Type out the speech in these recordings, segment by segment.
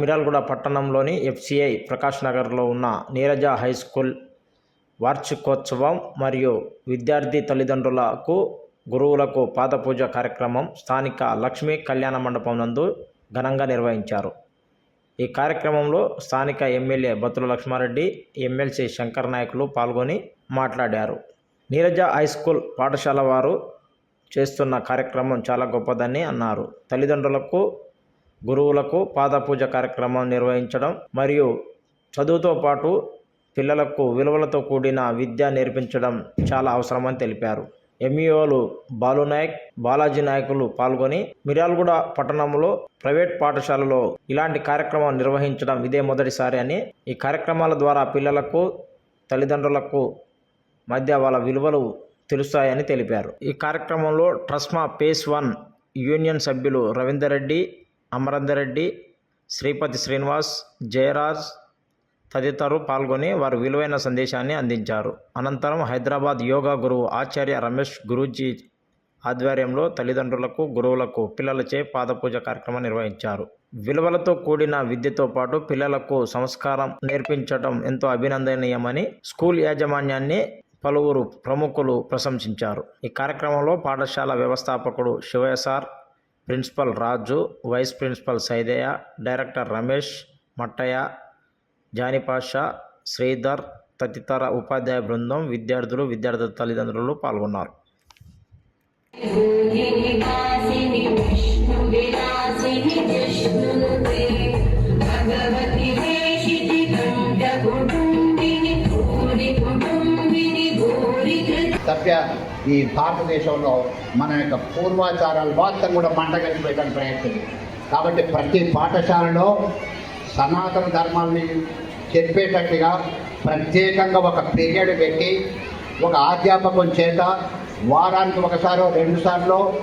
మిరాల్గూడ పట్టణంలోని ఎఫ్సిఐ ప్రకాష్ నగర్లో ఉన్న నీరజ హై స్కూల్ వార్షికోత్సవం మరియు విద్యార్థి తల్లిదండ్రులకు గురువులకు పాదపూజ కార్యక్రమం స్థానిక లక్ష్మీ కళ్యాణ మండపం నందు ఘనంగా నిర్వహించారు. ఈ కార్యక్రమంలో స్థానిక ఎమ్మెల్యే బతుల లక్ష్మారెడ్డి ఎమ్మెల్సీ శంకర్ నాయకులు పాల్గొని మాట్లాడారు. నీరజ హై స్కూల్ పాఠశాల వారు చేస్తున్న కార్యక్రమం చాలా గొప్పదని అన్నారు. తల్లిదండ్రులకు గురువులకు పాదపూజ కార్యక్రమం నిర్వహించడం మరియు చదువుతో పాటు పిల్లలకు విలువలతో కూడిన విద్య నేర్పించడం చాలా అవసరమని తెలిపారు. ఎంఈఓలు బాలునాయక్ బాలాజీ నాయకులు పాల్గొని మిర్యాలగూడ పట్టణంలో ప్రైవేట్ పాఠశాలలో ఇలాంటి కార్యక్రమం నిర్వహించడం ఇదే మొదటిసారి అని ఈ కార్యక్రమాల ద్వారా పిల్లలకు తల్లిదండ్రులకు మధ్య వాళ్ళ విలువలు తెలుస్తాయని తెలిపారు. ఈ కార్యక్రమంలో ట్రస్మా పేస్ వన్ యూనియన్ సభ్యులు రవీందర్ రెడ్డి అమరేందర్ రెడ్డి శ్రీపతి శ్రీనివాస్ జయరాజ్ తదితరులు పాల్గొని వారు విలువైన సందేశాన్ని అందించారు. అనంతరం హైదరాబాద్ యోగా గురువు ఆచార్య రమేష్ గురూజీ ఆధ్వర్యంలో తల్లిదండ్రులకు గురువులకు పిల్లలచే పాదపూజ కార్యక్రమం నిర్వహించారు. విలువలతో కూడిన విద్యతో పాటు పిల్లలకు సంస్కారం నేర్పించడం ఎంతో అభినందనీయమని స్కూల్ యాజమాన్యాన్ని పలువురు ప్రముఖులు ప్రశంసించారు. ఈ కార్యక్రమంలో పాఠశాల వ్యవస్థాపకుడు శివయసార్ principal Raju vice principal Saidaiah director Ramesh Mattaiah Janipasha Sridhar తదితర ఉపాధ్యాయ బృందం విద్యార్థులు విద్యార్థుల తల్లిదండ్రులు పాల్గొన్నారు. తప్ప ఈ భారతదేశంలో మన యొక్క పూర్వాచారాలు మొత్తం కూడా మంటగలిపోయేటానికి ప్రయత్నం కాబట్టి ప్రతి పాఠశాలలో సనాతన ధర్మాన్ని చెప్పేటట్టుగా ప్రత్యేకంగా ఒక పీరియడ్ పెట్టి ఒక అధ్యాపకం చేత వారానికి ఒకసారి రెండుసార్లు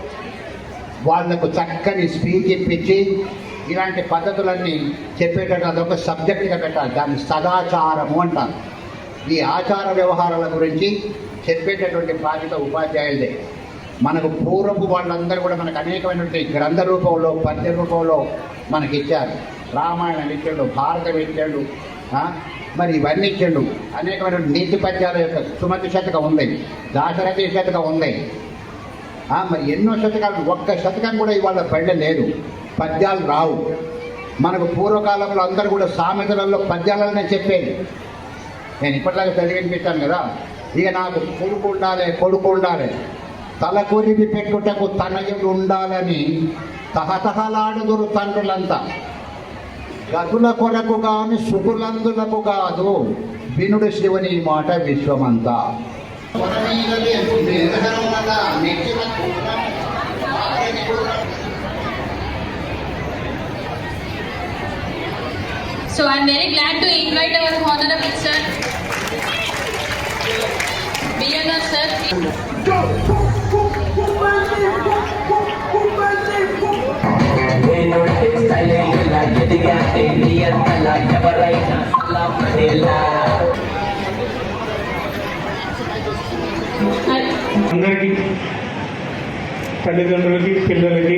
వాళ్ళకు చక్కని స్పీచ్ ఇప్పించి ఇలాంటి పద్ధతులన్నీ చెప్పేటట్టు అదొక సబ్జెక్టుగా పెట్టాలి. దాన్ని సదాచారము అంటారు. ఈ ఆచార వ్యవహారాల గురించి చెప్పేటటువంటి బాధ్యత ఉపాధ్యాయులదే. మనకు పూర్వపు వాళ్ళందరూ కూడా మనకు అనేకమైనటువంటి గ్రంథ రూపంలో పద్య రూపంలో మనకి ఇచ్చారు. రామాయణం ఇచ్చాడు భారతం ఇచ్చాడు మరి ఇవన్నీ ఇచ్చాడు. అనేకమైన నీతి పద్యాల యొక్క సుమతి శతకం ఉంది. దాశరథి శతకం ఉంది. మరి ఎన్నో శతకాలు ఒక్క శతకం కూడా ఇవాళ పడలే లేదు. పద్యాలు రావు. మనకు పూర్వకాలంలో అందరూ కూడా సామెతలలో పద్యాలనే చెప్పేది. నేను ఇప్పటిలాగా చదివినిపిస్తాను కదా. ఇక నాకు కొడుకు ఉండాలి కొడుకు ఉండాలి. తల కొరివి పెట్టుటకు తనయుడు ఉండాలని తహతహలాడుదురు తండ్రులంతా. గతుల కొరకు కాని సుఖులందులకు కాదు వినుడు శివుని మాట విశ్వమంతా. So I'm very glad to invite our honorable sir, BNR sir. నేనొట్టి సైలెంట్లా ఎదిగాటే నీ అంతలా ఎవరైనా సలామనేలా I- అందరికీ తల్లిదండ్రులకి పిల్లలకి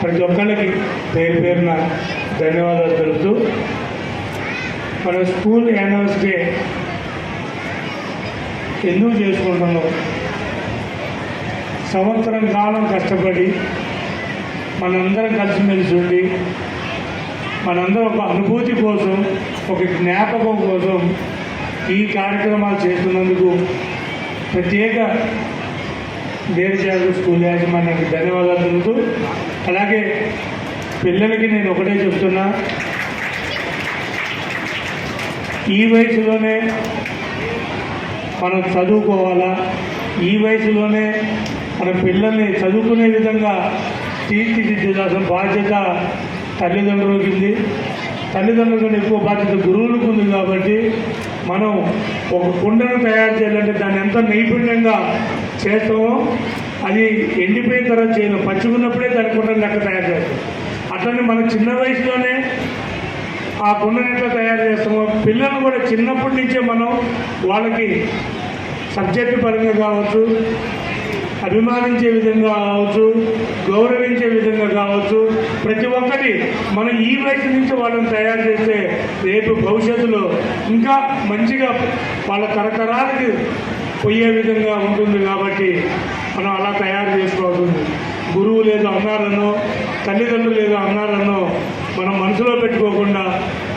ప్రతి ఒక్కళ్ళకి పేరు పేరున ధన్యవాదాలు తెలుపుతూ మన స్కూల్ యానివర్స్ డే ఎందుకు చేసుకుంటున్నాం సంవత్సరం కాలం కష్టపడి మనందరం కలిసిమెలిసి ఉండి మనందరం ఒక అనుభూతి కోసం ఒక జ్ఞాపకం కోసం ఈ కార్యక్రమాలు చేస్తున్నందుకు ప్రత్యేక దేశజాగు స్కూల్ యాజమాన్యానికి ధన్యవాదాలు తెలుపుతూ అలాగే పిల్లలకి నేను ఒకటే చెప్తున్నా. ఈ వయసులోనే మనం చదువుకోవాలా? ఈ వయసులోనే మన పిల్లల్ని చదువుకునే విధంగా తీర్చిదిద్దాల్సిన బాధ్యత తల్లిదండ్రులకి ఉంది. తల్లిదండ్రుల కన్నా ఎక్కువ బాధ్యత గురువులకు ఉంది కాబట్టి మనం ఒక కుండను తయారు చేయాలంటే దాన్ని ఎంత నైపుణ్యంగా చేస్తామో అది ఎండిపోయిన తర్వాత చేయలేం. పచ్చిగున్నప్పుడే దాని కుండను లెక్క తయారు చేస్తాం. అట్లనే మనం చిన్న వయసులోనే ఆ కుండను ఎట్లా తయారు చేస్తామో పిల్లలు కూడా చిన్నప్పటి నుంచే మనం వాళ్ళకి సబ్జెక్టు పరంగా కావచ్చు అభిమానించే విధంగా కావచ్చు గౌరవించే విధంగా కావచ్చు ప్రతి ఒక్కటి మనం ఈ వయసు నుంచి వాళ్ళని తయారు చేస్తే రేపు భవిష్యత్తులో ఇంకా మంచిగా వాళ్ళ తరతరాలకి పోయే విధంగా ఉంటుంది కాబట్టి మనం అలా తయారు చేసుకోవాల్సింది. గురువు లేదు అన్నారనో తల్లిదండ్రులు లేదు అన్నారనో మనం మనసులో పెట్టుకోకుండా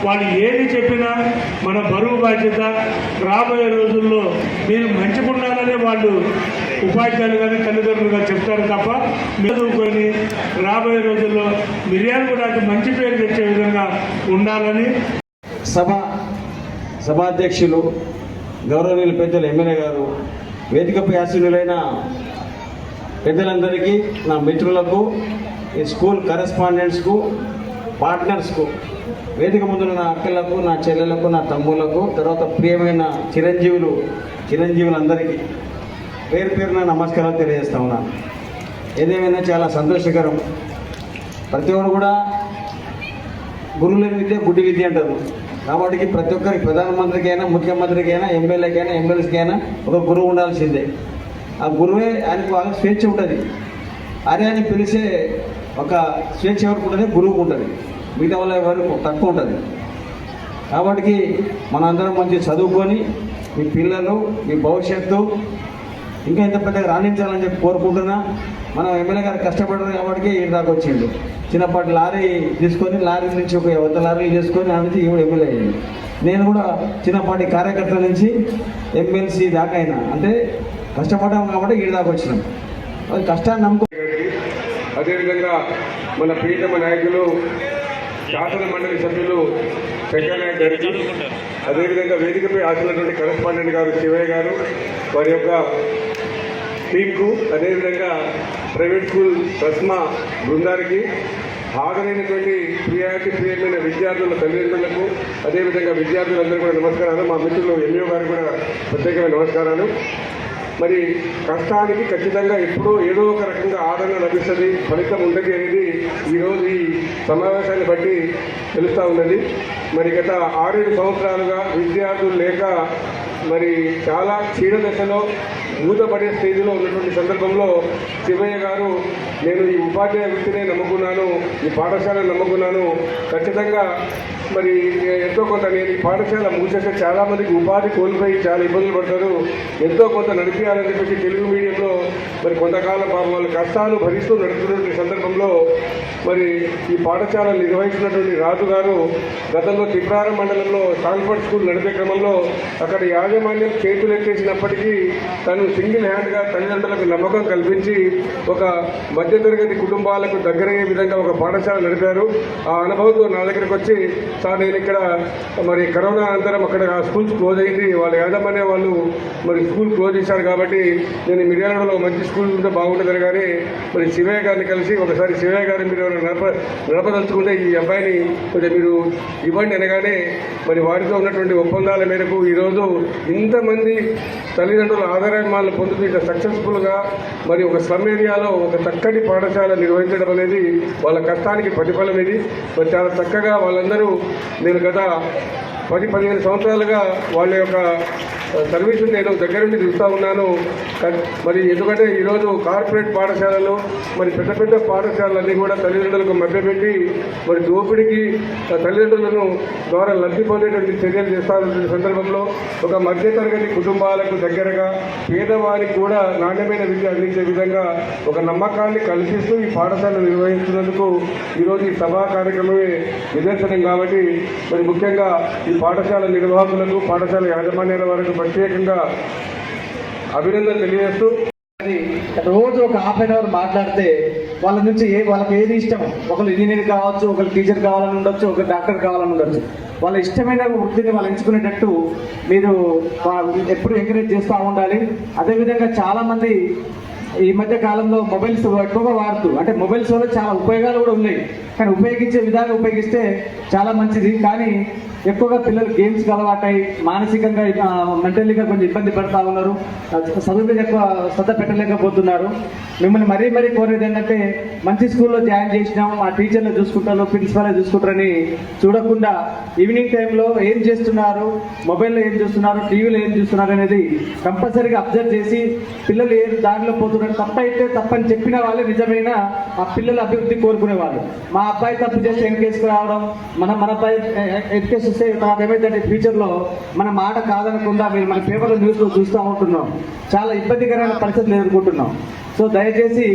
వాళ్ళు ఏది చెప్పినా మన బరువు బాధ్యత రాబోయే రోజుల్లో మీరు మంచిగుండాలనే వాళ్ళు ఉపాధ్యాయులు కానీ తల్లిదండ్రులు కానీ చెప్తారు తప్ప మీరు చదువుకొని రాబోయే రోజుల్లో మిర్యాలు కూడా మంచి పేరు తెచ్చే విధంగా ఉండాలని సభ సభాధ్యక్షులు గౌరవనీయులు పెద్దలు ఎమ్మెల్యే గారు వేదికపై ఆశీనులైన పెద్దలందరికీ నా మిత్రులకు ఈ స్కూల్ కరెస్పాండెంట్స్కు పార్ట్నర్స్కు వేదిక ముందున్న నా అక్కలకు నా చెల్లెలకు నా తమ్ములకు తర్వాత ప్రియమైన చిరంజీవులు చిరంజీవులందరికీ పేరు పేరున నమస్కారాలు తెలియజేస్తా ఉన్నాను ఏదేమైనా చాలా సంతోషకరం. ప్రతి ఒక్కరు కూడా గురువుల విద్య గుడ్డి విద్య అంటారు. కాబట్టి ప్రతి ఒక్కరికి ప్రధానమంత్రికైనా ముఖ్యమంత్రికైనా ఎమ్మెల్యేకైనా అయినా ఒక గురువు ఉండాల్సిందే. ఆ గురువే ఆయనకు బాగా స్వేచ్ఛ ఉంటుంది. అరే అని పిలిచే ఒక స్వేచ్ఛ ఎవరికి ఉంటుంది? గురువుకు ఉంటుంది. మిగతా వాళ్ళ ఎవరికి తక్కువ ఉంటుంది. కాబట్టి మనందరం మంచి చదువుకొని మీ పిల్లలు మీ భవిష్యత్తు ఇంకా ఇంత పెద్దగా రాణించాలని చెప్పి కోరుకుంటున్నా. మనం ఎమ్మెల్యే గారు కష్టపడ్డారు కాబట్టి ఈ దాకా వచ్చిండు. చిన్నప్పటి లారీ తీసుకొని లారీ నుంచి ఒక వంద లారీలు తీసుకొని ఆ నుంచి ఈవిడ ఎమ్మెల్యే అయ్యింది. నేను కూడా చిన్నపాటి కార్యకర్త నుంచి ఎమ్మెల్సీ దాకా అయినా. అంటే కష్టపడ్డాం కాబట్టి ఈ దాకా వచ్చినాం. అది కష్టాన్ని నమ్ముకో అదేవిధంగా మన ప్రీతమ నాయకులు శాసన మండలి సభ్యులు వెంకయ్య గారికి అదేవిధంగా వేదికపై ఆసినటువంటి కరెస్పాండెంట్ గారు శివయ్య గారు వారి యొక్క టీంకు అదేవిధంగా ప్రైవేట్ స్కూల్ రస్మా బృందానికి హాజరైనటువంటి ప్రియారిటీ ప్రియమైన విద్యార్థుల తల్లిదండ్రులకు అదేవిధంగా విద్యార్థులందరూ కూడా నమస్కారాలు. మా మిత్రులు ఎంఈఓ గారికి కూడా ప్రత్యేకమైన నమస్కారాలు. మరి కష్టానికి ఖచ్చితంగా ఎప్పుడో ఏదో ఒక రకంగా ఆదరణ లభిస్తుంది ఫలితం ఉండదు అనేది ఈరోజు ఈ సమావేశాన్ని బట్టి తెలుస్తూ ఉన్నది. మరి గత ఆరేడు సంవత్సరాలుగా విద్యార్థులు లేక మరి చాలా క్షీణ దశలో మూతపడే స్టేజ్లో ఉన్నటువంటి సందర్భంలో శివయ్య గారు నేను ఈ ఉపాధ్యాయ వృత్తినే నమ్ముకున్నాను ఈ పాఠశాలను నమ్ముకున్నాను. ఖచ్చితంగా మరి ఎంతో కొంత నేను ఈ పాఠశాల మూసేస్తే చాలా మందికి ఉపాధి కోల్పోయి చాలా ఇబ్బందులు పడతారు ఎంతో కొంత నడిపించాలని చెప్పేసి తెలుగు మీడియంలో మరి కొంతకాలం పాపం వాళ్ళు కష్టాలు భరిస్తూ నడుపుతున్నటువంటి సందర్భంలో మరి ఈ పాఠశాల నిర్వహించినటువంటి రాజు గారు గతంలో తిప్రారం మండలంలో సాల్ఫర్డ్ స్కూల్ నడిపే క్రమంలో అక్కడ యాజమాన్యం చేతులు ఎత్తేసినప్పటికీ తను సింగిల్ హ్యాండ్గా తల్లిదండ్రులకు నమ్మకం కల్పించి ఒక మధ్యతరగతి కుటుంబాలకు దగ్గరయ్యే విధంగా ఒక పాఠశాల నడిపారు. ఆ అనుభవంతో నా దగ్గరకు వచ్చి సార్ నేను ఇక్కడ మరి కరోనా అనంతరం అక్కడ ఆ స్కూల్స్ క్లోజ్ అయింది. వాళ్ళు యాజమాన్య వాళ్ళు మరి స్కూల్ క్లోజ్ చేశారు కాబట్టి నేను మిర్యాలలో మంచి స్కూల్ ఉంటే బాగుంటుందని కానీ మరి శివయ్య గారిని కలిసి ఒకసారి శివయ్య గారిని మీరు నడప నడపదలుచుకుంటే ఈ అబ్బాయిని కొంచెం మీరు ఇవ్వండి అనగానే మరి వారితో ఉన్నటువంటి ఒప్పందాల మేరకు ఈరోజు ఇంతమంది తల్లిదండ్రుల ఆధారాన్ని పొందుతూ ఇంత సక్సెస్ఫుల్గా మరి ఒక స్లమ్ ఏరియాలో ఒక చక్కటి పాఠశాల నిర్వహించడం అనేది వాళ్ళ కష్టానికి ప్రతిఫలం ఇది మరి చాలా చక్కగా వాళ్ళందరూ నేను గత పది పదిహేను సంవత్సరాలుగా వాళ్ళ యొక్క సర్వీస్ నేను దగ్గర నుండి చూస్తూ ఉన్నాను. మరి ఎందుకంటే ఈరోజు కార్పొరేట్ పాఠశాలలు మరి పెద్ద పెద్ద పాఠశాలలన్నీ కూడా తల్లిదండ్రులకు మభ్యపెట్టి మరి దోపిడీకి తల్లిదండ్రులను ద్వారా లబ్ధి పొందేటువంటి చర్యలు చేస్తున్నటువంటి సందర్భంలో ఒక మధ్యతరగతి కుటుంబాలకు దగ్గరగా పేదవారికి కూడా నాణ్యమైన విద్య అందించే విధంగా ఒక నమ్మకాన్ని కల్పిస్తూ ఈ పాఠశాల నిర్వహిస్తున్నందుకు ఈరోజు ఈ సభా కార్యక్రమమే నిదర్శనం కాబట్టి మరి ముఖ్యంగా ఈ పాఠశాల నిర్వాహకులకు పాఠశాల యాజమాన్యాల వారికి ప్రత్యేకంగా అభినందన తెలియజేస్తూ రోజు ఒక హాఫ్ అన్ అవర్ మాట్లాడితే వాళ్ళ నుంచి ఏ వాళ్ళకి ఏది ఇష్టం? ఒకరు ఇంజనీర్ కావచ్చు ఒకరు టీచర్ కావాలని ఉండొచ్చు ఒకరు డాక్టర్ కావాలని ఉండొచ్చు. వాళ్ళ ఇష్టమైన వృత్తిని వాళ్ళు ఎంచుకునేటట్టు మీరు ఎప్పుడు ఎంకరేజ్ చేస్తూ ఉండాలి. అదేవిధంగా చాలామంది ఈ మధ్య కాలంలో మొబైల్స్ ఎక్కువగా వాడుతూ అంటే మొబైల్స్ వల్ల చాలా ఉపయోగాలు కూడా ఉన్నాయి. కానీ ఉపయోగించే విధానం ఉపయోగిస్తే చాలా మంచిది. కానీ ఎక్కువగా పిల్లలు గేమ్స్కి అలవాటై మానసికంగా మెంటల్లీగా కొంచెం ఇబ్బంది పడతా ఉన్నారు. చదువు మీద ఎక్కువ శ్రద్ధ పెట్టలేకపోతున్నారు. మిమ్మల్ని మరీ మరీ కోరేది ఏంటంటే మంచి స్కూల్లో జాయిన్ చేసినాం మా టీచర్లు చూసుకుంటారు ప్రిన్సిపాల్ చూసుకుంటారని చూడకుండా ఈవినింగ్ టైంలో ఏం చేస్తున్నారు మొబైల్లో ఏం చూస్తున్నారు టీవీలో ఏం చూస్తున్నారు అనేది కంపల్సరీగా అబ్జర్వ్ చేసి పిల్లలు ఏ దారిలో పోతున్నారు చదువుతున్నారు తప్పైతే తప్పని చెప్పిన వాళ్ళే నిజమైన ఆ పిల్లల అభివృద్ధి కోరుకునే వాళ్ళు మా అబ్బాయి తప్పు చేసి వెనకేసుకు రావడం మన మన అబ్బాయి ఎడ్యుకేషన్ వస్తే ఏమైందంటే ఫ్యూచర్లో మన మాట కాదనకుండా మీరు మన పేపర్లో న్యూస్లో చూస్తూ ఉంటున్నాం. చాలా ఇబ్బందికరమైన పరిస్థితులు ఎదుర్కొంటున్నాం. సో దయచేసి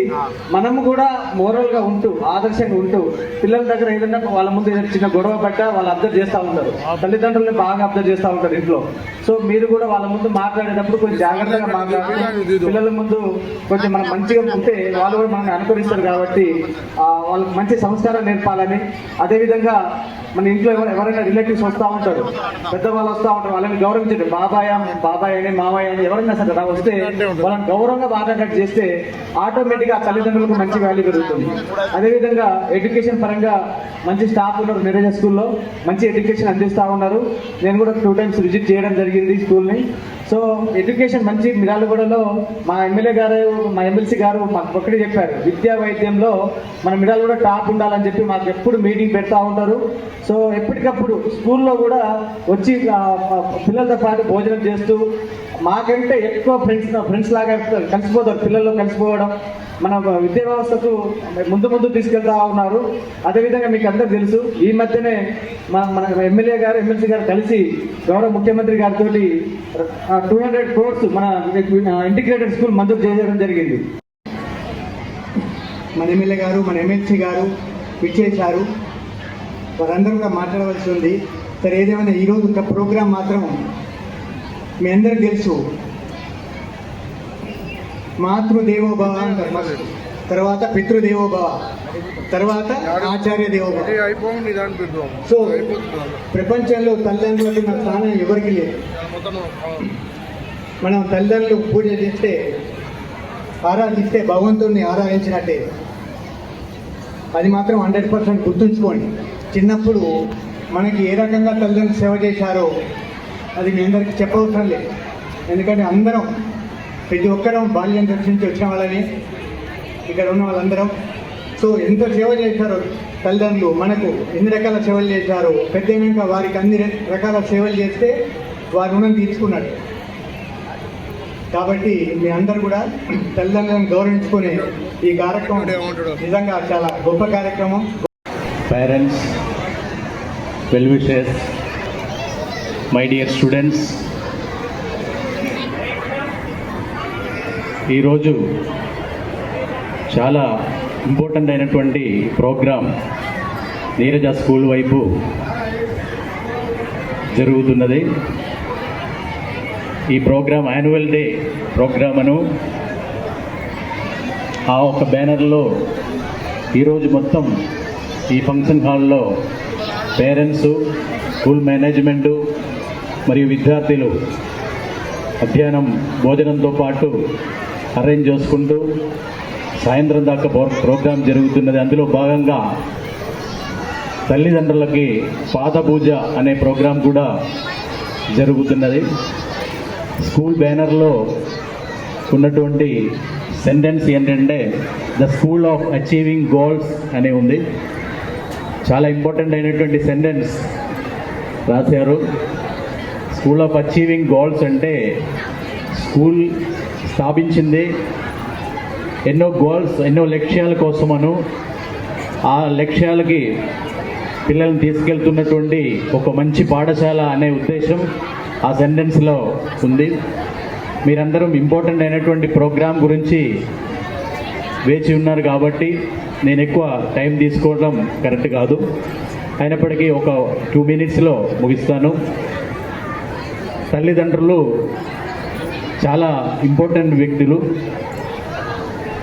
మనము కూడా మోరల్గా ఉంటూ ఆదర్శంగా ఉంటూ పిల్లల దగ్గర ఏదైనా వాళ్ళ ముందు ఏదైనా చిన్న గొడవ పట్ట వాళ్ళు అబ్జర్వ్ చేస్తూ ఉంటారు. తల్లిదండ్రులని బాగా అబ్జర్వ్ చేస్తూ ఉంటారు ఇంట్లో. సో మీరు కూడా వాళ్ళ ముందు మాట్లాడేటప్పుడు కొంచెం జాగ్రత్తగా మాట్లాడి పిల్లల ముందు కొంచెం మనం మంచిగా ఉంటే వాళ్ళు కూడా మనల్ని అనుకరిస్తారు కాబట్టి వాళ్ళకి మంచి సంస్కారం నేర్పాలని. అదేవిధంగా మన ఇంట్లో ఎవరు ఎవరైనా రిలేటివ్స్ వస్తూ ఉంటారు. పెద్దవాళ్ళు వస్తూ ఉంటారు. వాళ్ళని గౌరవించండి. బాబాయ్ బాబాయ్ అని మామయ్య అని ఎవరైనా సరే వస్తే వాళ్ళని గౌరవంగా మాట్లాడేటట్టు చేస్తే ఆటోమేటిక్గా తల్లిదండ్రులకు మంచి వాల్యూ పెరుగుతుంది. అదేవిధంగా ఎడ్యుకేషన్ పరంగా మంచి స్టాఫ్ ఉన్నారు నిరజ స్కూల్లో మంచి ఎడ్యుకేషన్ అందిస్తూ ఉన్నారు. నేను కూడా టూ టైమ్స్ విజిట్ చేయడం జరిగింది స్కూల్ని. సో ఎడ్యుకేషన్ మంచి మిరాలగూడలో మా ఎమ్మెల్యే గారు మా ఎమ్మెల్సీ గారు మాకు ఒకటి చెప్పారు. విద్యా వైద్యంలో మన మిరాలగూడ టాప్ ఉండాలని చెప్పి మాకు ఎప్పుడు మీటింగ్ పెడతా ఉంటారు. సో ఎప్పటికప్పుడు స్కూల్లో కూడా వచ్చి పిల్లలతో పాటు భోజనం చేస్తూ మాకంటే ఎక్కువ ఫ్రెండ్స్ ఫ్రెండ్స్ లాగా కలిసిపోతారు. పిల్లల్లో కలిసిపోవడం మన విద్యా వ్యవస్థకు ముందు ముందు తీసుకెళ్తా ఉన్నారు. అదేవిధంగా మీకు అందరికి తెలుసు ఈ మధ్యనే మా మన ఎమ్మెల్యే గారు ఎమ్మెల్సీ గారు కలిసి గౌరవ ముఖ్యమంత్రి గారితో టూ హండ్రెడ్ క్రోర్స్ మన ఇంటిగ్రేటెడ్ స్కూల్ మంజూరు చేయడం జరిగింది. మన ఎమ్మెల్యే గారు మన ఎమ్మెల్సీ గారు విచ్చేశారు. వారందరూ కూడా మాట్లాడవలసి ఉంది. సరే ఏదేమైనా ఈరోజు ఒక ప్రోగ్రాం మాత్రం మీ అందరికి తెలుసు. మాతృదేవోభవ అంటారు. తర్వాత పితృదేవోభవ తర్వాత ఆచార్య దేవోభవ. సో ప్రపంచంలో తల్లిదండ్రులకు ఉన్న స్థానం ఎవరికి లేదు? మనం తల్లిదండ్రులు పూజ చేస్తే ఆరాధిస్తే భగవంతుడిని ఆరాధించినట్టే. అది మాత్రం హండ్రెడ్ పర్సెంట్ గుర్తుంచుకోండి. చిన్నప్పుడు మనకి ఏ రకంగా తల్లిదండ్రులు సేవ చేశారో అది మీ అందరికీ చెప్పవసరం లేదు. ఎందుకంటే అందరం ప్రతి ఒక్కరం బాల్యం దర్శించి వచ్చిన వాళ్ళని ఇక్కడ ఉన్న వాళ్ళందరం. సో ఎంత సేవ చేశారో తల్లిదండ్రులు మనకు ఎన్ని రకాల సేవలు చేశారో పెద్ద వారికి అన్ని రకాల సేవలు చేస్తే వారి రుణం తీర్చుకున్నట్టు కాబట్టి మీ అందరు కూడా తల్లిదండ్రులను గౌరవించుకునే ఈ కార్యక్రమం నిజంగా చాలా గొప్ప కార్యక్రమం well wishers, my dear students. ఈరోజు చాలా ఇంపార్టెంట్ అయినటువంటి ప్రోగ్రాం నీరజ స్కూల్ వైపు జరుగుతున్నది ఈ ప్రోగ్రాం యాన్యువల్ డే ప్రోగ్రామను ఆ ఒక బ్యానర్లో ఈరోజు మొత్తం ఈ ఫంక్షన్ హాల్లో పేరెంట్స్ స్కూల్ మేనేజ్మెంటు మరియు విద్యార్థులు మధ్యాహ్నం భోజనంతో పాటు అరేంజ్ చేసుకుంటూ సాయంత్రం దాకా ప్రోగ్రాం జరుగుతున్నది. అందులో భాగంగా తల్లిదండ్రులకి పాద పూజ అనే ప్రోగ్రాం కూడా జరుగుతున్నది. స్కూల్ బ్యానర్లో ఉన్నటువంటి సెంటెన్స్ ఏంటంటే the school of achieving goals అనే ఉంది. చాలా ఇంపార్టెంట్ అయినటువంటి సెంటెన్స్ రాశారు. స్కూల్ ఆఫ్ అచీవింగ్ గోల్స్ అంటే స్కూల్ స్థాపించింది ఎన్నో గోల్స్ ఎన్నో లక్ష్యాల కోసమను ఆ లక్ష్యాలకి పిల్లల్ని తీసుకెళ్తున్నటువంటి ఒక మంచి పాఠశాల అనే ఉద్దేశం. ఆ సెంటెన్స్లో ఉంది. మీరందరూ ఇంపార్టెంట్ అయినటువంటి ప్రోగ్రాం గురించి వేచి ఉన్నారు కాబట్టి నేను ఎక్కువ టైం తీసుకోవడం కరెక్ట్ కాదు. అయినప్పటికీ ఒక టూ మినిట్స్లో ముగిస్తాను. తల్లిదండ్రులు చాలా ఇంపార్టెంట్ వ్యక్తులు.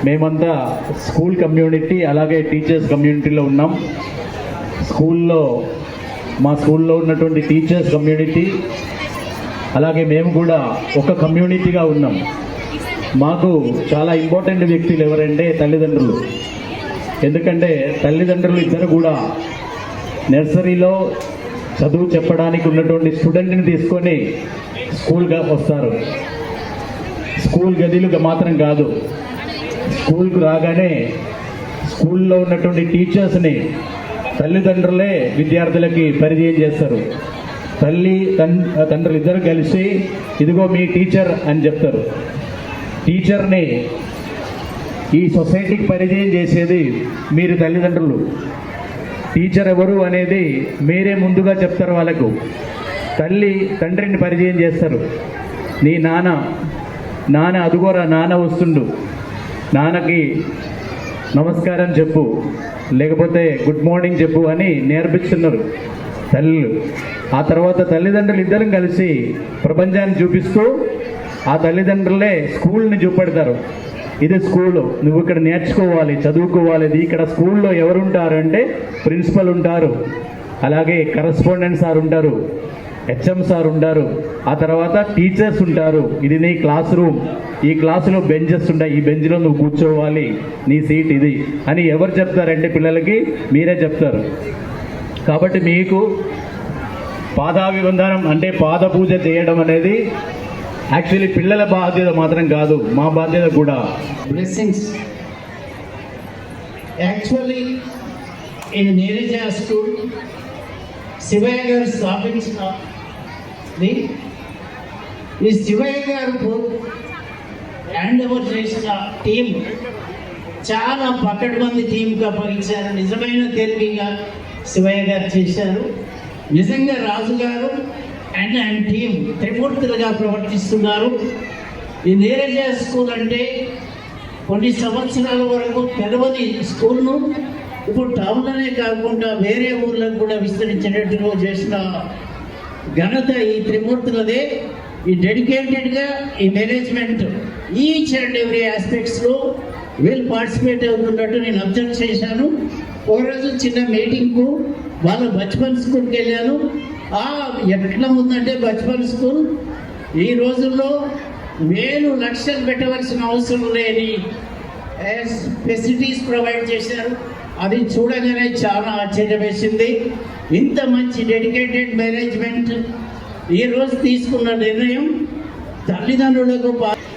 మేమంతా స్కూల్ కమ్యూనిటీ అలాగే టీచర్స్ కమ్యూనిటీలో ఉన్నాం. స్కూల్లో మా స్కూల్లో ఉన్నటువంటి టీచర్స్ కమ్యూనిటీ అలాగే మేము కూడా ఒక కమ్యూనిటీగా ఉన్నాం. మాకు చాలా ఇంపార్టెంట్ వ్యక్తులు ఎవరంటే తల్లిదండ్రులు. ఎందుకంటే తల్లిదండ్రులు ఇద్దరు కూడా నర్సరీలో చదువు చెప్పడానికి ఉన్నటువంటి స్టూడెంట్ని తీసుకొని స్కూల్గా వస్తారు. స్కూల్ గదిలుగా మాత్రం కాదు. స్కూల్కు రాగానే స్కూల్లో ఉన్నటువంటి టీచర్స్ని తల్లిదండ్రులే విద్యార్థులకి పరిచయం చేస్తారు. తల్లి తన్ తండ్రులు ఇద్దరు కలిసి ఇదిగో మీ టీచర్ అని చెప్తారు. టీచర్ని ఈ సొసైటీకి పరిచయం చేసేది మీరు తల్లిదండ్రులు. టీచర్ ఎవరు అనేది మీరే ముందుగా చెప్తారు వాళ్ళకు. తల్లి తండ్రిని పరిచయం చేస్తారు. నీ నాన్న నాన్న అదుగోరా నాన్న వస్తుండు. నాన్నకి నమస్కారం చెప్పు. లేకపోతే గుడ్ మార్నింగ్ చెప్పు అని నేర్పిస్తున్నారు. తల్లులు ఆ తర్వాత తల్లిదండ్రులు ఇద్దరం కలిసి ప్రపంచాన్ని చూపిస్తూ ఆ తల్లిదండ్రులే స్కూల్ని చూపెడతారు. ఇది స్కూలు. నువ్వు ఇక్కడ నేర్చుకోవాలి చదువుకోవాలి. ఇది ఇక్కడ స్కూల్లో ఎవరుంటారు అంటే ప్రిన్సిపల్ ఉంటారు. అలాగే కరస్పాండెంట్ సార్ ఉంటారు హెచ్ఎం సార్ ఉంటారు. ఆ తర్వాత టీచర్స్ ఉంటారు. ఇది నీ క్లాస్ రూమ్. ఈ క్లాసులో బెంచెస్ ఉంటాయి. ఈ బెంచ్లో నువ్వు కూర్చోవాలి. నీ సీట్ ఇది అని ఎవరు చెప్తారంటే పిల్లలకి మీరే చెప్తారు. కాబట్టి మీకు పాదాభివందనం అంటే పాద పూజ చేయడం అనేది యాక్చువల్లీ పిల్లల బాధ్యత మాత్రం కాదు మా బాధ్యత కూడా. Blessings actually in Neerija school, Shivaiah garu స్థాపించిన ఈ శివయ్య గారు హ్యాండ్ ఓవర్ చేసిన టీం చాలా పకడ్బంది టీంగా పనిచారు నిజమైన తెలివిగా శివయ్య గారు చేశారు. నిజంగా రాజుగారు అండ్ అండ్ టీం త్రిమూర్తులుగా ప్రవర్తిస్తున్నారు. ఈ నీరజ స్కూల్ అంటే కొన్ని సంవత్సరాల వరకు తెలవని స్కూల్ను ఇప్పుడు టౌన్లోనే కాకుండా వేరే ఊర్లకు కూడా విస్తరించేటట్టుగా చేసిన ఘనత ఈ త్రిమూర్తులదే. ఈ డెడికేటెడ్గా ఈ మేనేజ్మెంట్ ఈచ్ అండ్ ఎవ్రీ ఆస్పెక్ట్స్లో వీళ్ళు పార్టిసిపేట్ అవుతున్నట్టు నేను అబ్జర్వ్ చేశాను. ఒక రోజు చిన్న మీటింగ్కు వాళ్ళ బచ్పన్ స్కూల్కి వెళ్ళాను. ఆ ఎట్లా ఉందంటే బచ్పన్ స్కూల్ ఈ రోజుల్లో వేలు లక్షలు పెట్టవలసిన అవసరం లేని ఫెసిలిటీస్ ప్రొవైడ్ చేశారు. అది చూడగానే చాలా ఆశ్చర్యం వేసింది ఇంత మంచి డెడికేటెడ్ మేనేజ్మెంట్ ఈ రోజు తీసుకున్న నిర్ణయం తల్లిదండ్రులకు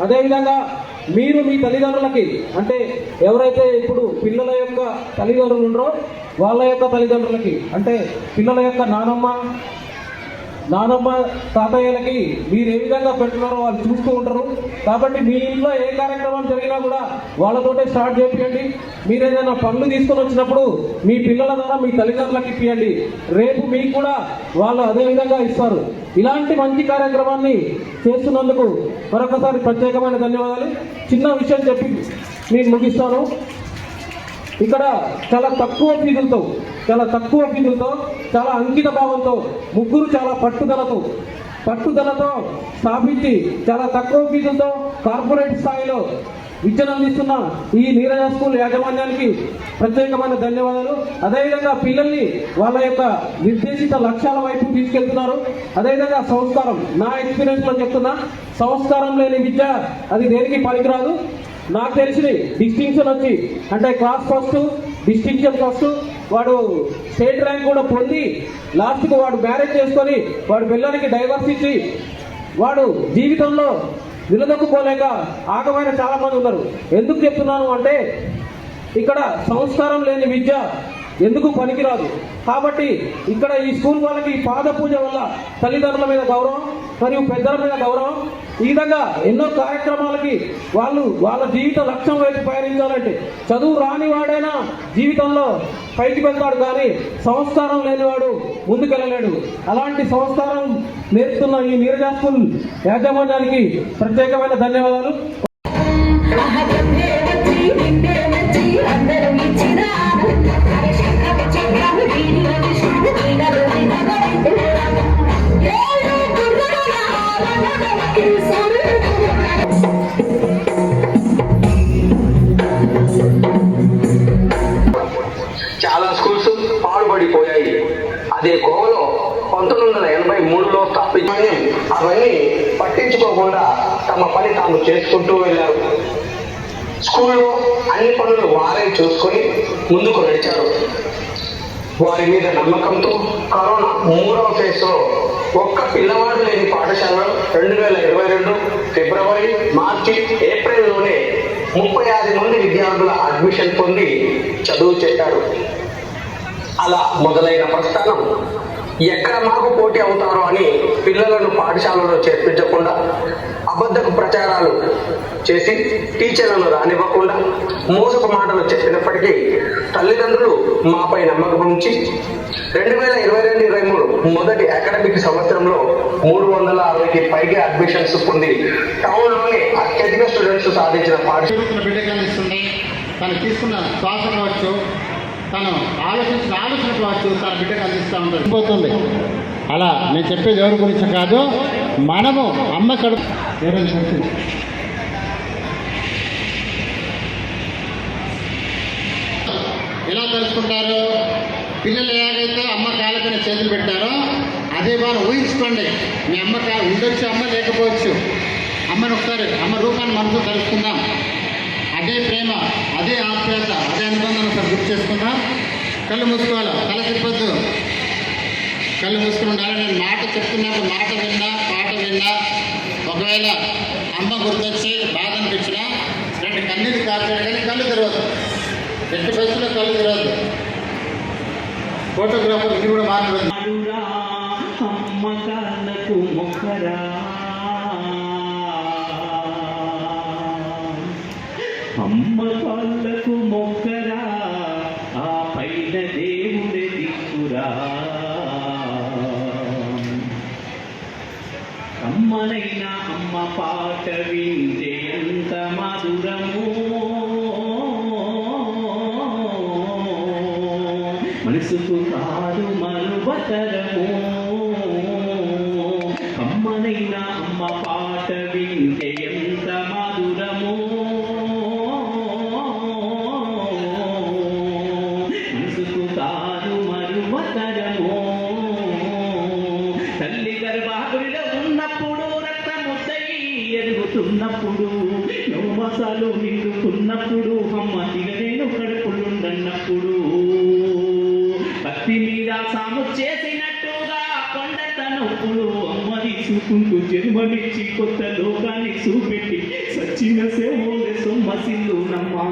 అదేవిధంగా మీరు మీ తల్లిదండ్రులకి అంటే ఎవరైతే ఇప్పుడు పిల్లల తల్లిదండ్రులు ఉన్నారో వాళ్ళ యొక్క తల్లిదండ్రులకి అంటే పిల్లల యొక్క నానమ్మ నానమ్మ తాతయ్యలకి మీరు ఏ విధంగా పెడుతున్నారో వాళ్ళు చూస్తూ ఉంటారు. కాబట్టి మీ ఇంట్లో ఏ కార్యక్రమం జరిగినా కూడా వాళ్ళతోటే స్టార్ట్ చేపియండి. మీరు ఏదైనా పనులు తీసుకొని వచ్చినప్పుడు మీ పిల్లల ద్వారా మీ తల్లిదండ్రులకు ఇప్పియండి. రేపు మీకు కూడా వాళ్ళు అదే విధంగా ఇస్తారు. ఇలాంటి మంచి కార్యక్రమాన్ని చేస్తున్నందుకు మరొకసారి ప్రత్యేకమైన ధన్యవాదాలు. చిన్న విషయం చెప్పి నేను ముగిస్తాను. ఇక్కడ చాలా తక్కువ ఫీజులతో చాలా తక్కువ ఫీజులతో చాలా అంకిత భావంతో ముగ్గురు చాలా పట్టుదలతో పట్టుదలతో స్థాపించి చాలా తక్కువ ఫీజులతో కార్పొరేట్ స్థాయిలో విద్యను అందిస్తున్న ఈ నీరజ స్కూల్ యాజమాన్యానికి ప్రత్యేకమైన ధన్యవాదాలు. అదేవిధంగా పిల్లల్ని వాళ్ళ యొక్క నిర్దేశిత లక్ష్యాల వైపు తీసుకెళ్తున్నారు. అదేవిధంగా సంస్కారం నా ఎక్స్పీరియన్స్లో చెప్తున్నా సంస్కారం లేని విద్య అది దేనికి పనికిరాదు. నాకు తెలిసి డిస్టింక్షన్ వచ్చి అంటే క్లాస్ ఫస్ట్ డిస్టింక్షన్ ఫస్ట్ వాడు స్టేట్ ర్యాంక్ కూడా పొంది లాస్ట్కు వాడు మ్యారేజ్ చేసుకొని వాడు పిల్లలకి డైవర్స్ ఇచ్చి వాడు జీవితంలో నిలదొక్కుకోలేక ఆగమైన చాలామంది ఉన్నారు. ఎందుకు చెప్తున్నాను అంటే ఇక్కడ సంస్కారం లేని విద్య ఎందుకు పనికిరాదు? కాబట్టి ఇక్కడ ఈ స్కూల్ వాళ్ళకి ఈ పాద పూజ వల్ల తల్లిదండ్రుల మీద గౌరవం మరియు పెద్దల మీద గౌరవం. ఈ విధంగా ఎన్నో కార్యక్రమాలకి వాళ్ళు వాళ్ళ జీవిత లక్ష్యం వైపు పయనించాలంటే చదువు రాని వాడైనా జీవితంలో పైకి వెళ్తాడు కానీ సంస్కారం లేనివాడు ముందుకెళ్ళలేడు. అలాంటి సంస్కారం నేర్పుతున్న ఈ నీరజా స్కూల్ యాజమాన్యానికి ప్రత్యేకమైన ధన్యవాదాలు. అందరూ చాలా స్కూల్స్ పాడుపడిపోయాయి అదే గోవలో పంతొమ్మిది వందల ఎనభై మూడులో స్థాపించి అవన్నీ పట్టించుకోకుండా తమ పని తాము చేసుకుంటూ వెళ్ళారు. స్కూల్లో అన్ని పనులు వారే చూసుకొని ముందుకు నడిచారు. వారి మీద నమ్మకంతో కరోనా మూడవ ఫేజ్లో ఒక్క పిల్లవాడు లేని పాఠశాలలో రెండు వేల ఇరవై రెండు ఫిబ్రవరి మార్చి ఏప్రిల్లోనే ముప్పై ఆరు మంది విద్యార్థుల అడ్మిషన్ పొంది చదువు చెప్పారు. అలా మొదలైన ప్రస్థానం ఎక్కడ మాకు పోటీ అవుతారో అని పిల్లలను పాఠశాలలో చేర్పించకుండా అబద్ధపు ప్రచారాలు చేసి టీచర్లను రానివ్వకుండా మోసపు మాటలు చెప్పినప్పటికీ తల్లిదండ్రులు మాపై నమ్మకం ఉంచి రెండు వేల ఇరవై రెండు ఇరవై మూడు మొదటి అకాడమిక్ సంవత్సరంలో మూడు వందల అరవైకి పైగా అడ్మిషన్స్ పొంది టౌన్లోనే అత్యధిక స్టూడెంట్స్ సాధించిన పాఠశాల తను తీసుకున్న శ్వాస కావచ్చు తను ఆలోచించిన ఆలోచన కావచ్చు తన బిడ్డకు అందిస్తూ ఉంటుంది. అలా నేను చెప్పేది ఎవరి గురించి కాదు? మనము అమ్మ కడుపు ఎలా తెలుసుకుంటారు పిల్లలు ఎలాగైతే అమ్మ కాలకనే చేతులు పెట్టారో అదే వారు ఊహించుకోండి. మీ అమ్మ కా ఉండొచ్చు అమ్మ లేకపోవచ్చు. అమ్మను ఒకసారి అమ్మ రూపాన్ని మనసు కలుసుకుందాం అదే ప్రేమ అదే ఆప్యాయత అదే అనుబంధం ఒకసారి గుర్తు చేసుకుందాం. కళ్ళు మూసుకోవాలి? తల తిప్పద్దు. కళ్ళు మూసుకుని ఉండాలి నేను మాట చెప్తున్నప్పుడు మాట విన్నా పాట విన్నా ఒకవేళ అమ్మ గుర్తొచ్చి బాధ అనిపించినా రెండు కన్నీళ్ళు కార్చాడు కానీ కళ్ళు తెరవద్దు ఎట్టి పరిస్థితుల్లో కళ్ళు తెరవద్దు ఫోటోగ్రాఫర్ ఇది కూడా మాట్లాడదు ఉన్నప్పుడు నవమాసాలు నిండుకున్నప్పుడు అమ్మ దిగలేను కడుపులుండన్నప్పుడు భక్తి మీద సాము చేసినట్టుగా కొండ తనప్పుడు అమ్మ తీసుకుంటూ జన్మనిచ్చి కొత్త లోకాన్ని చూపెట్టి సచిన సేవోలే సొమ్మసిల్లునమ్మా.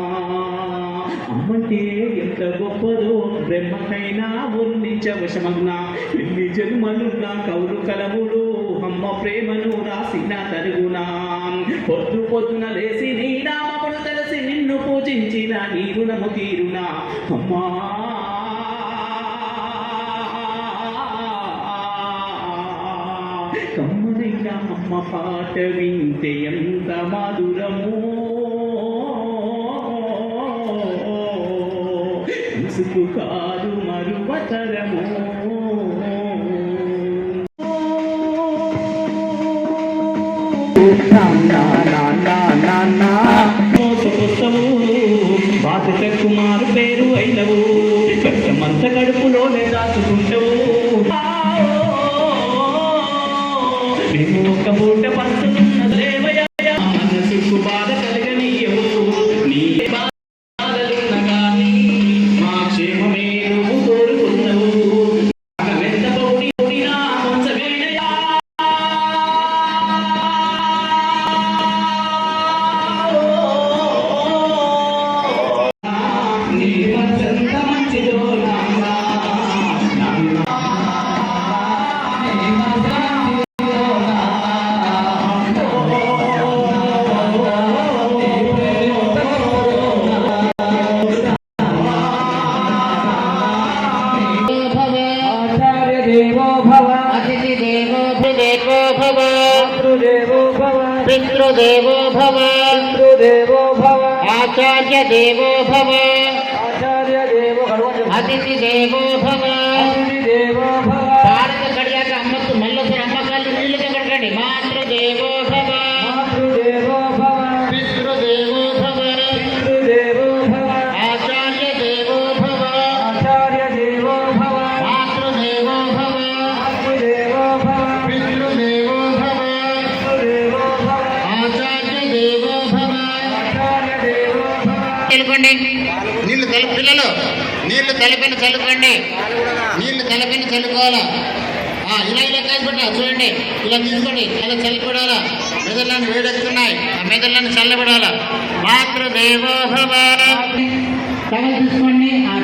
అమ్మంటే ఎంత గొప్పదో బ్రహ్మకైనా వర్ణించవశమగ్న ఎన్ని జన్మలున్నా కౌలు కలములు అమ్మ ప్రేమను రాసిన తరుగునా. పొద్దు పొద్దున లేసి నీ నామమును తెలిసి నిన్ను పూజించిన నీ గుణము తీరునా. అమ్మా! కమ్మనైన అమ్మ పాట వింటే ఎంత మధురము. మనసుకు కాదు మరువతరము. పేరు అయినవు కష్టమంత కడుపులోనే దాచుకుంటావు. మేము ఒక పూట పంచుతున్న చల్లుకోవాలా ఆ, ఇలా ఇలా కాదు చూడండి. ఇలా తీసుకోండి ఇలా చల్లిపడాలా మెదళ్ళని వేడెక్కుతున్నాయి ఆ మెదళ్ళని చల్లబడాలా? మాతృదేవోభవ. తీసుకోండి ఆ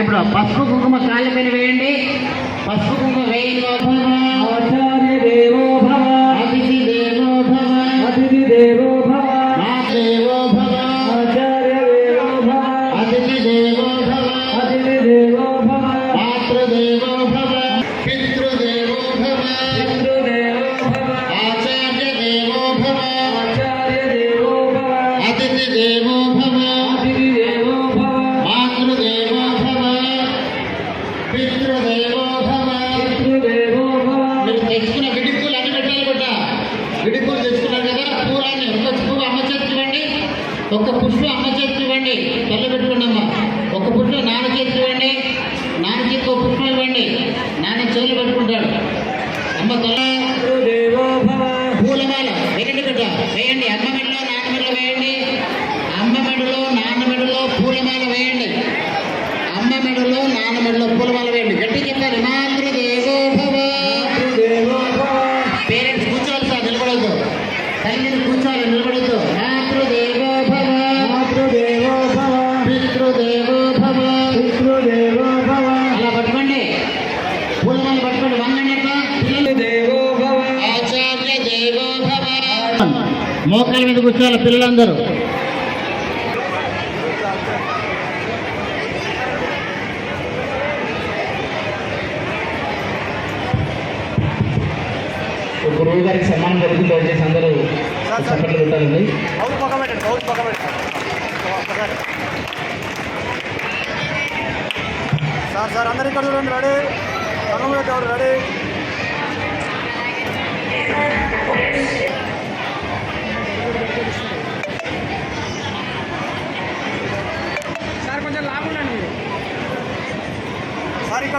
ఇప్పుడు పసుపు కుంకుమ కాళ్ళ పైన వేయండి. పసుపు కుంకుమ వేయండి మోకాల మీద కూర్చోవాలి పిల్లలందరూ. గురువు గారికి సన్మానం జరుగుతుంది దయచేసి అందరూ చప్పట్లు సార్ సార్ అందరు ఇక్కడ చూడండి రెడీ. కళ్ళ రెడీ? सर इक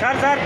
सर सर।